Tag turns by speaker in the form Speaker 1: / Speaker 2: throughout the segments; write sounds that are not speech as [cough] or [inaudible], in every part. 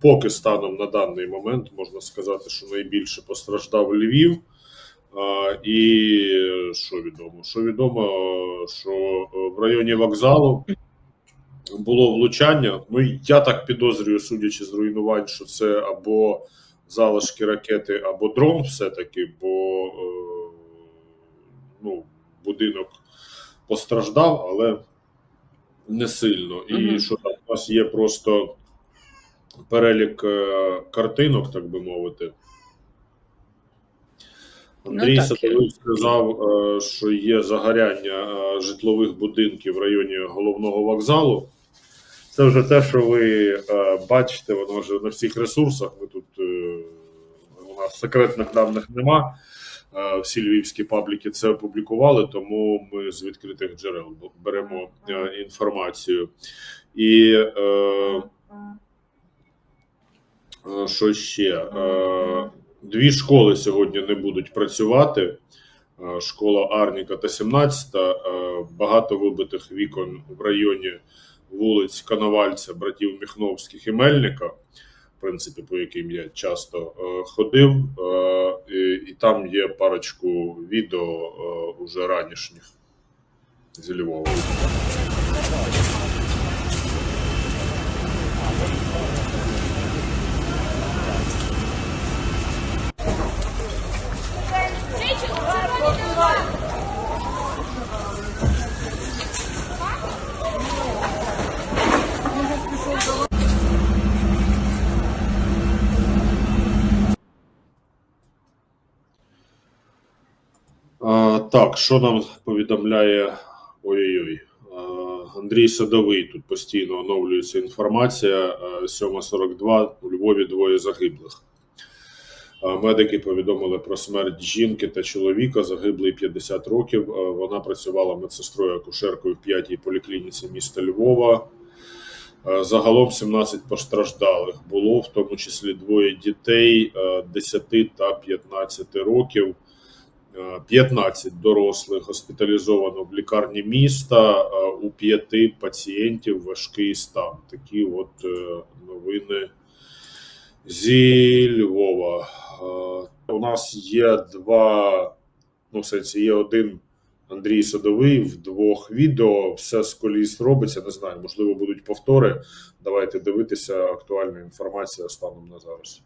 Speaker 1: поки станом на даний момент можна сказати, що найбільше постраждав Львів. А, І що відомо? Що відомо, що е, в районі вокзалу було влучання. Ну я так підозрюю, судячи з руйнувань, що це або залишки ракети, або дрон, все-таки, бо е, ну, будинок постраждав, але не сильно. І
Speaker 2: Мгм.
Speaker 1: що там у нас є просто перелік е, картинок, так би мовити. Андрій
Speaker 2: Ну, так.
Speaker 1: Садовий сказав, е, що є загоряння е, житлових будинків в районі головного вокзалу. Це вже те, що ви бачите, воно вже на всіх ресурсах. Ми тут у нас секретних даних нема. Всі львівські пабліки це опублікували, тому ми з відкритих джерел беремо інформацію. І що ще? Е, дві школи сьогодні не будуть працювати. Е, Школа Арніка та 17. Е, Багато вибитих вікон в районі вулиць Коновальця, братів Міхновських і Мельника, в принципі, по яким я часто е, ходив. Е, і, там є парочку відео е, уже ранішніх зі Львова. А, так, що нам повідомляє ой-ой-ой. Андрій Садовий тут постійно оновлюється інформація. А, 7.42 у Львові двоє загиблих. Медики повідомили про смерть жінки та чоловіка, загиблий 50 років. Вона працювала медсестрою акушеркою в п'ятій поліклініці міста Львова. Загалом 17 постраждалих було, в тому числі двоє дітей е, 10 та 15 років. Е, 15 дорослих госпіталізовано в лікарні міста. У п'яти пацієнтів важкий стан. Такі от е, новини зі Львова. У нас є два, ну, в сенсі, є один Андрій Садовий в двох відео. Все з коліс робиться. Не знаю, можливо, будуть повтори. Давайте дивитися. Актуальна інформація станом на зараз.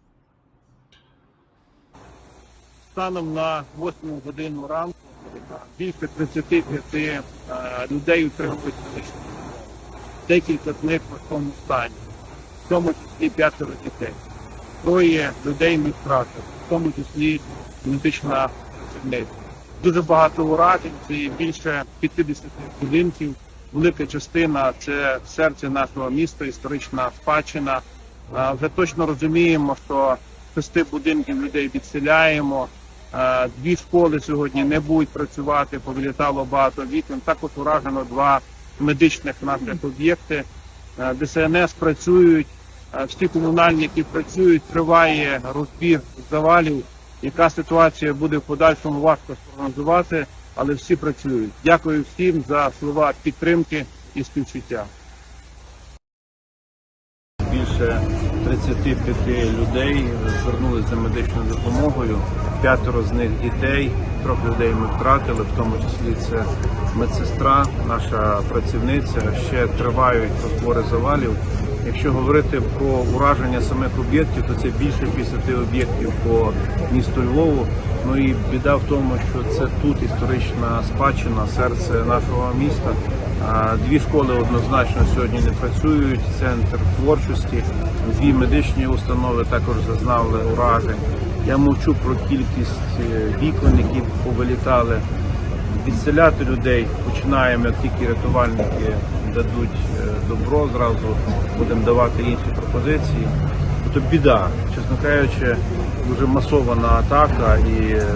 Speaker 3: Станом на 8 годину ранку більше 35 е, людей утримують медичну. Декілька з них в важкому стані, в тому числі п'ятеро дітей. Троє людей ми втратили, в тому числі медична працівниця. Дуже багато уражень, це більше 50 будинків. Велика частина це серце нашого міста, історична спадщина. Е, Вже точно розуміємо, що шести будинків людей відселяємо. Дві школи сьогодні не будуть працювати, повилітало багато вікон. Також уражено два медичних наших об'єкти. ДСНС працюють, всі комунальники працюють, триває розбір завалів. Яка ситуація буде в подальшому важко спрогнозувати, але всі працюють. Дякую всім за слова підтримки і співчуття.
Speaker 4: Більше 35 людей звернулися за медичною допомогою. П'ятеро з них дітей, трьох людей ми втратили, в тому числі це медсестра, наша працівниця. Ще тривають розбори завалів. Якщо говорити про ураження самих об'єктів, то це більше 50 об'єктів по місту Львову. Ну і біда в тому, що це тут історична спадщина, серце нашого міста. Дві школи однозначно сьогодні не працюють. Центр творчості, дві медичні установи також зазнали уражень. Я мовчу про кількість е, вікон, які повилітали. Відселяти людей починаємо, як тільки рятувальники дадуть е, добро, зразу будемо давати інші пропозиції. То біда, чесно кажучи, дуже масована атака і е,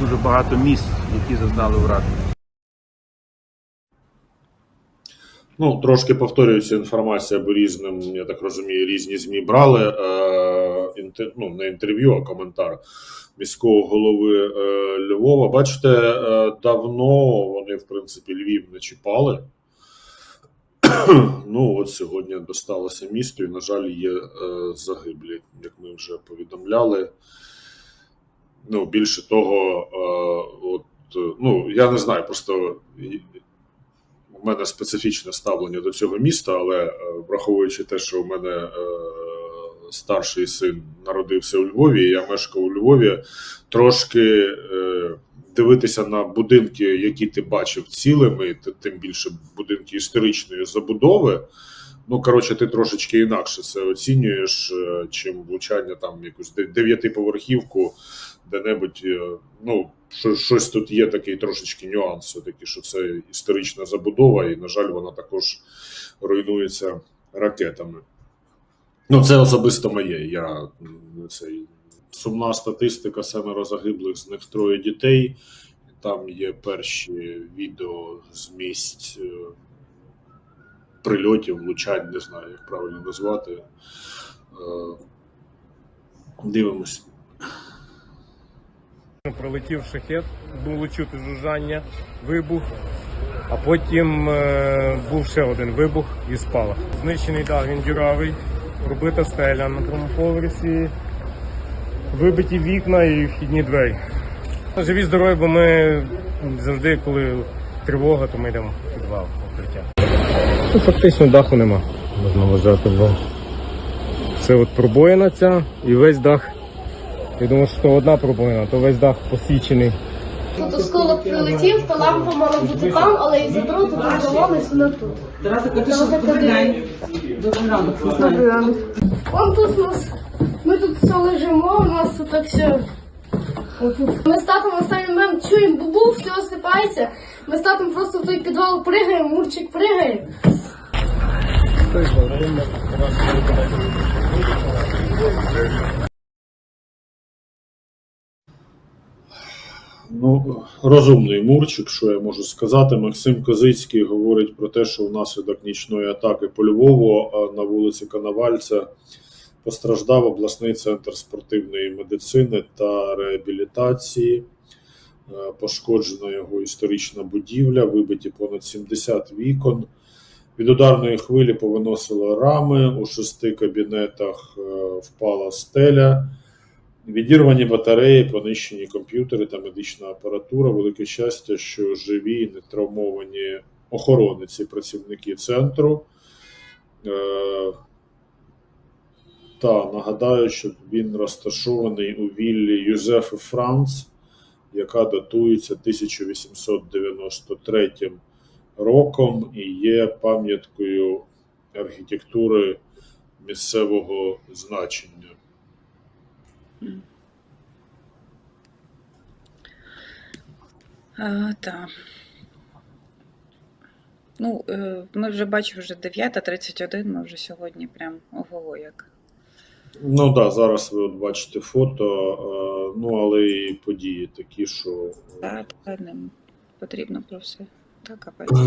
Speaker 4: дуже багато міст, які зазнали ураження.
Speaker 1: Ну, трошки повторюється інформація, бо різним, я так розумію, різні ЗМІ брали. Е, інтер, ну, не інтерв'ю, а коментар міського голови е, Львова. Бачите, е, давно вони, в принципі, Львів не чіпали. [clears throat] Ну, от сьогодні досталося місту, і, на жаль, є е, загиблі, як ми вже повідомляли. Ну, більше того, е, от, е, ну, я не знаю, просто у мене специфічне ставлення до цього міста, але е, враховуючи те, що у мене е, старший син народився у Львові, я мешкав у Львові, трошки е, дивитися на будинки, які ти бачив цілими, тим більше будинки історичної забудови. Ну, коротше, ти трошечки інакше це оцінюєш, чим влучання там якусь дев'ятиповерхівку, де-небудь. е, Ну, що, щось тут є такий трошечки нюанс, все-таки, що це історична забудова, і, на жаль, вона також руйнується ракетами. Ну, це особисто моє. Я м, цей сумна статистика, семеро загиблих, з них троє дітей. Там є перші відео з місць е, прильотів, влучань, не знаю, як правильно назвати. Е, Дивимось.
Speaker 2: Пролетів шахет, було чути жужжання, вибух, а потім е, був ще один вибух і спалах. Знищений дах, він дюравий, пробита стеля на другому поверсі, вибиті вікна і вхідні двері. Живі здорові, бо ми завжди, коли тривога, то ми йдемо в підвал в укриття. Ну, фактично даху нема, можна вважати, бо це от пробоїна ця і весь дах. Я думаю, що то одна пробоїна, то весь дах посічений.
Speaker 5: Тут осколок прилетів, то лампа мала бути там, але із-за дроту розламалась вона тут.
Speaker 6: Тараса ранок.
Speaker 5: Добрий ранок. Вон тут у нас, ми тут все лежимо, у нас тут так все. Ми з татом останнім мем чуємо бубу, все осипається. Ми з татом просто в той підвал пригаємо, мурчик пригає.
Speaker 1: Ну, розумний Мурчик, що я можу сказати. Максим Козицький говорить про те, що внаслідок нічної атаки по Львову на вулиці Коновальця постраждав обласний центр спортивної медицини та реабілітації. Е, Пошкоджена його історична будівля, вибиті понад 70 вікон. Від ударної хвилі повиносило рами, у шести кабінетах е, впала стеля. Відірвані батареї, понищені комп'ютери та медична апаратура. Велике щастя, що живі не травмовані охоронниці, працівники центру. Е, та нагадаю, що він розташований у віллі Юзефи Франц, яка датується 1893 роком і є пам'яткою архітектури місцевого значення.
Speaker 7: А, так. Ну, е, ми вже бачимо вже 9.31, ми вже сьогодні прям ого як.
Speaker 1: Ну так, да, зараз ви от бачите фото, е, ну але і події такі, що е,
Speaker 7: Та, та, не потрібно про все. Так, капець. [clears throat]